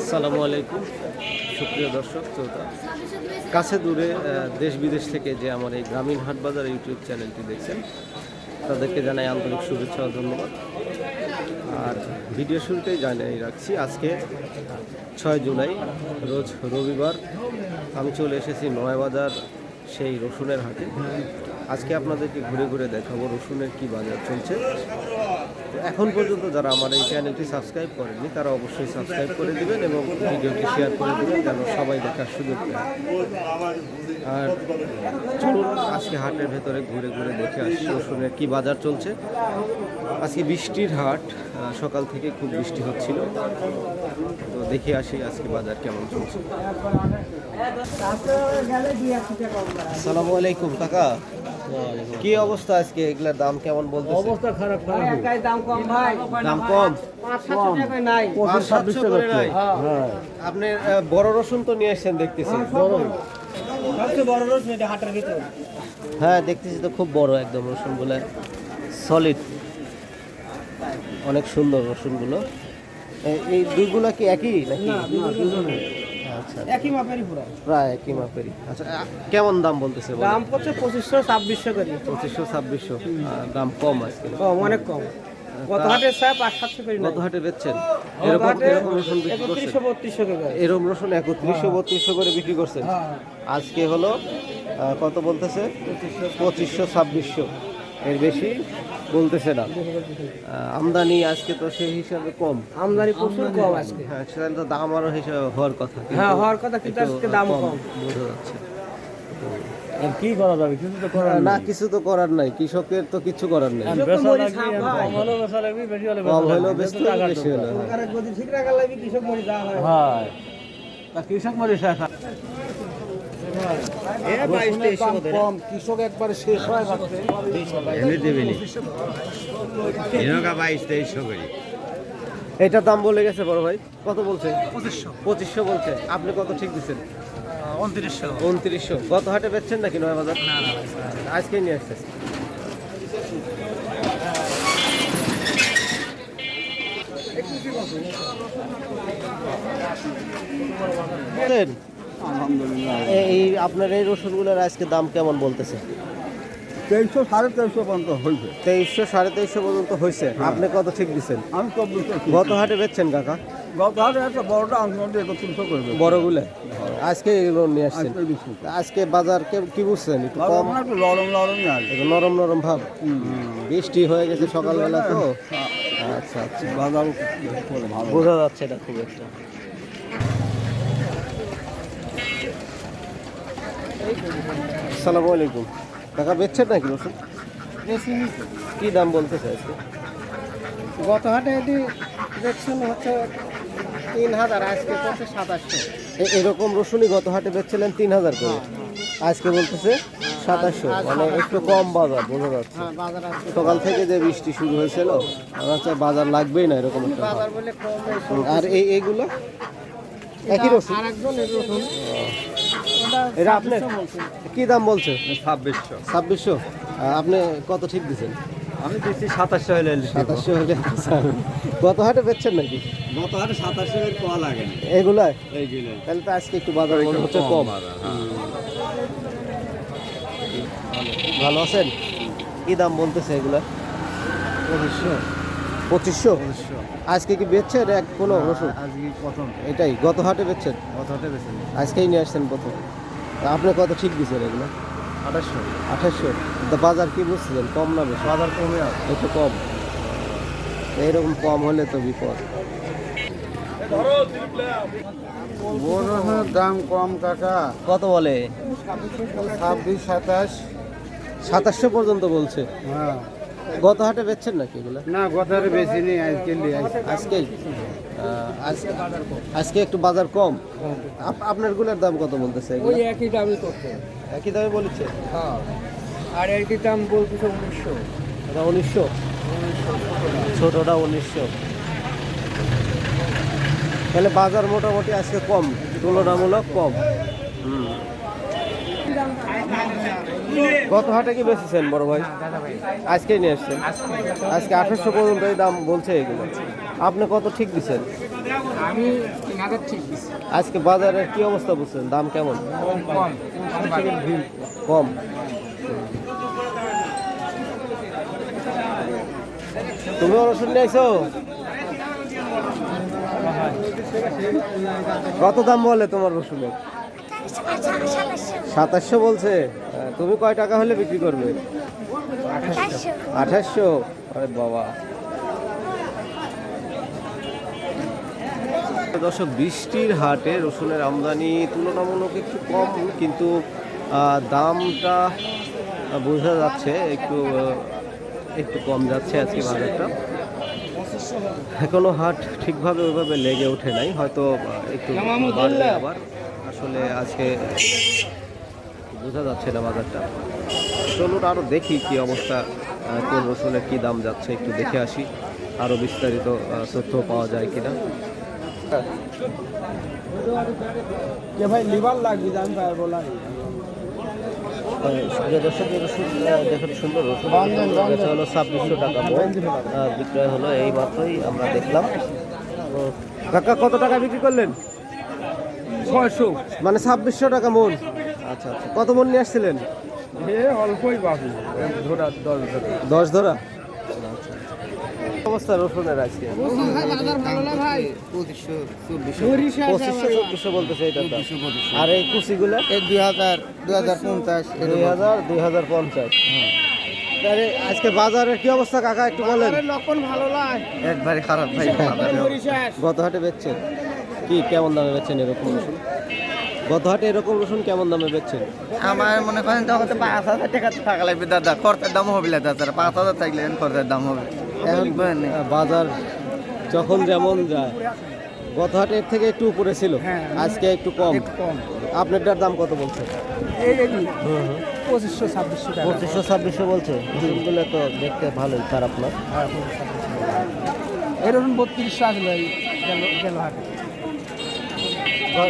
আসসালামু আলাইকুম। সুপ্রিয় দর্শক, শ্রোতা, কাছে দূরে দেশ বিদেশ থেকে যে আমার এই গ্রামীণ হাট বাজার ইউটিউব চ্যানেলটি দেখছেন, তাদেরকে জানাই আন্তরিক শুভেচ্ছা ও ধন্যবাদ। আর ভিডিও শুরুতেই জানিয়ে রাখছি, আজকে ছয় জুলাই, রোজ রবিবার, আমি চলে এসেছি নয়াবাজার সেই রসুনের হাটে। আজকে আপনাদেরকে ঘুরে ঘুরে দেখাবো রসুনের কি বাজার চলছে। তো এখন পর্যন্ত যারা আমার এই চ্যানেলটি সাবস্ক্রাইব করেননি তারা অবশ্যই সাবস্ক্রাইব করে দিবেন এবং ভিডিওটি শেয়ার করে দেবেন যেন সবাই দেখার সুযোগ পায়। আর চলুন আজকে হাটের ভেতরে ঘুরে ঘুরে দেখে আসি রসুনের কি বাজার চলছে। আজকে বৃষ্টির হাট সকাল থেকে খুব বৃষ্টি হচ্ছিল। তো দেখে আসি আজকে বাজার কেমন চলছে। আসসালামু আলাইকুম কাকা। কি অবস্থা আজকে? এগুলার দাম কেমন বলতেছে? অবস্থা খারাপ খারাপ। একাই দাম কম ভাই। দাম কম? নাই? হ্যাঁ। আপনি বড় রসুন তো নিয়ে এসেছেন দেখতেছি। সবচেয়ে বড় রোজ এটা হাটের ভিতর। হ্যাঁ দেখতেছি তো খুব বড় একদম রসুনগুলো। সলিড অনেক সুন্দর রসুনগুলো। এ- এই দুইগুলো কি একই নাকি? আচ্ছা একই মাপেরই পুরো। প্রায় একই মাপেরই। আচ্ছা কেমন দাম বলতেছে দাম পড়ছে পঁচিশশো ছাব্বিশশো করে। পঁচিশশো ছাব্বিশশো। দাম কম আজকে। কম অনেক কম। গত হাটে স্যার পাঁচ সাতশো করে কত হাটে বেচছেন? এরকম হাটে এরকম রসুন বিক্রি করছেন? একত্রিশশো বত্রিশশো করে এরকম রসুন একত্রিশশো বত্রিশশো করে বিক্রি করছেন? হ্যাঁ। আজকে হলো কত বলতেছে? পঁচিশশো ছাব্বিশশো। এর বেশি? বলতেছে না। আমদানি আজকে তো সেই হিসাবে কম। আমদানি প্রচুর কম আজকে। হ্যাঁ সেখানে তো দাম আরও হিসাবে হওয়ার কথা হ্যাঁ হওয়ার কথা কিন্তু আজকে দাম কম বোঝা যাচ্ছে। আর কি করা যাবে? কিছু তো করার না কিছু তো করার নাই। কৃষকের তো কিছু করার নেই। হ্যাঁ। কৃষক মরি যা হয়। কৃষক মরে কম কৃষক একবারে শেষ হয় রাখতে এমনি দেবেনি। বাইশ তেইশশো করি এটার দাম বলে গেছে বড় ভাই। কত বলছে? পঁচিশশো। পঁচিশশো বলছে। আপনি কত ঠিক দিচ্ছেন? উনত্রিশশো। উনত্রিশশো। গত হাটে বেচছেন নাকি নয় বাজার? আজকেই নিয়ে আসছে। বুঝলেন? আলহামদুলিল্লাহ। এই আপনার এই রসুনগুলোর আজকে দাম কেমন বলতেছে? তেইশশো সাড়ে তেইশশো পর্যন্ত হয়েছে তেইশশো সাড়ে তেইশশো পর্যন্ত হয়েছে আপনি কত ঠিক দিচ্ছেন আমি চব্বিশ গত হাটে বেচছেন কাকা? গত হাটে একটা বড়টা আন্দোলন একত্রিশশো করবে বড়গুলো? আজকে এগুলো নিয়ে আসছেন। আজকে বাজার কে- বুঝছেন? একটু কম? একটু নরম একটু নরম নরম ভাব। বৃষ্টি হয়ে গেছে সকালবেলা তো। আচ্ছা আচ্ছা। বাজার বোঝা যাচ্ছে এটা খুব একটা। আসসালামু আলাইকুম। টাকা বেচছেন নাকি রসুন কি দাম বলতেছে আজকে? গত হাটে এটি দেখছেন হচ্ছে তিন হাজার আজকে পড়ছে সাতাশশো। এরকম রসুনই গত হাটে বেচছিলেন তিন হাজার করে। আজকে বলতেছে সাতাশশো। মানে একটু কম বাজার বোঝা যাচ্ছে। হ্যাঁ সকাল থেকে যে বৃষ্টি শুরু হয়েছিল আমার বাজার লাগবেই না এরকম। আর এই এইগুলো? একই রসুন? এটা আপনার কি দাম বলছে? ছাব্বিশশো। ছাব্বিশশো? আপনি কত ঠিক দিচ্ছেন? আমি দিচ্ছি সাতাশশো হলে সাতাশশো হলে কত হাটে বেচছেন নাকি? গত হাটে সাতাশশো এর পাওয়া লাগে না। এগুলাই? তাহলে তো আজকে একটু বাজার হচ্ছে কম। ভালো আছেন? কি দাম বলতেছে এগুলা? পঁচিশশো। পঁচিশশো? আজকে কি বেচছেন এক কোনো রসুন? আজকে প্রথম। এটাই গত হাটে বেচছেন? গত হাটে বেশি আজকেই নিয়ে আসছেন প্রথম। আপনি কত ঠিক দিচ্ছেন এগুলো? আঠাশশো। আঠাশশো? তা বাজার কি বুঝছিলেন? কম না বেশি? বাজার কমে আছে একটু কম। এইরকম কম হলে তো বিপদ। দাম কম কাকা। কত বলে? ছাব্বিশ সাতাশ। সাতাশশো পর্যন্ত বলছে। হ্যাঁ। গত হাটে বেচছেন নাকি এগুলো? না গত হাটে বেশি নেই আজকে নিয়ে আজকেই? আজকে আজকে একটু বাজার কম? আপ- আপনারগুলার দাম কত বলতেছে? ওই একই দামই করতে একই দামে বলেছে? হ্যাঁ। আর একই দাম বলতেছে উনিশশো। এটা উনিশশো? ছোটটা উনিশশো। তাহলে বাজার মোটামুটি আজকে কম তুলনামূলক কম। হুম। গত হাটে কি বেচেছেন বড় ভাই? আজকেই নিয়ে আসছেন। আজকে আঠাশশো পর্যন্ত এই দাম বলছে এগুলো। আপনি কত ঠিক দিচ্ছেন? আমি আজকে বাজারের কি অবস্থা বুঝছেন দাম কেমন? কম। তুমি রসুন নিয়ে আইছো কত দাম বলে তোমার রসুনের? সাতাশশো বলছে। তুমি কয় টাকা হলে বিক্রি করবে? আঠাশশো। আরে বাবা। দর্শক বৃষ্টির হাটে রসুনের আমদানি তুলনামূলক একটু কম কিন্তু দামটা বোঝা যাচ্ছে একটু একটু কম যাচ্ছে আজকে বাজারটা। এখনও হাট ঠিকভাবে ওইভাবে লেগে ওঠে নাই হয়তো একটু আবার। আসলে আজকে বোঝা যাচ্ছে না বাজারটা। চলুন আরও দেখি কি অবস্থা কোন রসুনের কি দাম যাচ্ছে একটু দেখে আসি। আরও বিস্তারিত তথ্য পাওয়া যায় কিনা। ভাই লিভার লাগবে জান বলা যে দর্শক রসুন দেখুন সুন্দর রসুন। বেচা হলো ছাব্বিশশো টাকা বিক্রয় হলো এই মাত্রই আমরা দেখলাম। কাকা কত টাকা বিক্রি করলেন? ছয়শো। মানে ছাব্বিশশো টাকা মন। আচ্ছা আচ্ছা। কত মন নিয়ে আসছিলেন? অল্পই বাকি ধরা দশ ধরা। দশ ধরা? অবস্থা রসুনের আজকে। পঁচিশশো বলতেছে এটা আর এই কুচিগুলো? দুই হাজার দুই হাজার পঞ্চাশ দুই হাজার দুই হাজার পঞ্চাশ। তাহলে আজকে বাজারের কি অবস্থা কাকা একটু বলেন। লক্ষণ ভালো লাগে একবারে খারাপ ভাই। গত হাটে বেচছেন। কি কেমন দামে বেচছেন এরকম রসুন? গত হাটে এরকম রসুন কেমন দামে বেচছেন? আমার মনে করেন তখন তো পাঁচ হাজার টাকা টাকা লাগবে দাদা খরচের দাম হবে না দাদা পাঁচ হাজার থাকলে খরচের দাম হবে। এখন বাজার যখন যেমন যায় গত এর থেকে একটু উপরে ছিল আজকে একটু কম। আপনারটার দাম কত বলছে? পঁচিশশো ছাব্বিশশো পঁচিশশো ছাব্বিশশো বলছে। রসুনগুলো তো দেখতে ভালোই খারাপ না। এরকম বত্রিশশো আসলে গেল গেল হাটে।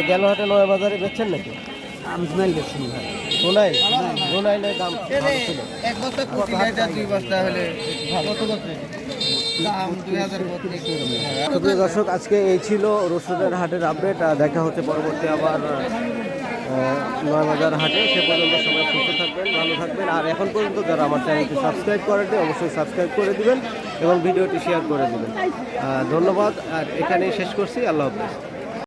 গেল হাটে নয় বাজারে বেচছেন নাকি? আমি ভাই দাম ভালো ছিল? এক বস্তা কুচি গাড়িটা দুই বস্তা হলে কত দাম দুই দর্শক আজকে এই ছিল রসুনের হাটের আপডেট দেখা হচ্ছে পরবর্তী আবার নয় বাজার হাটে। সে পর্যন্ত সবাই সুস্থ থাকবেন ভালো থাকবেন। আর এখন পর্যন্ত যারা আমার চ্যানেলটি সাবস্ক্রাইব করেনি অবশ্যই সাবস্ক্রাইব করে দিবেন এবং ভিডিওটি শেয়ার করে দিবেন। ধন্যবাদ আর এখানেই শেষ করছি। আল্লাহ হাফেজ।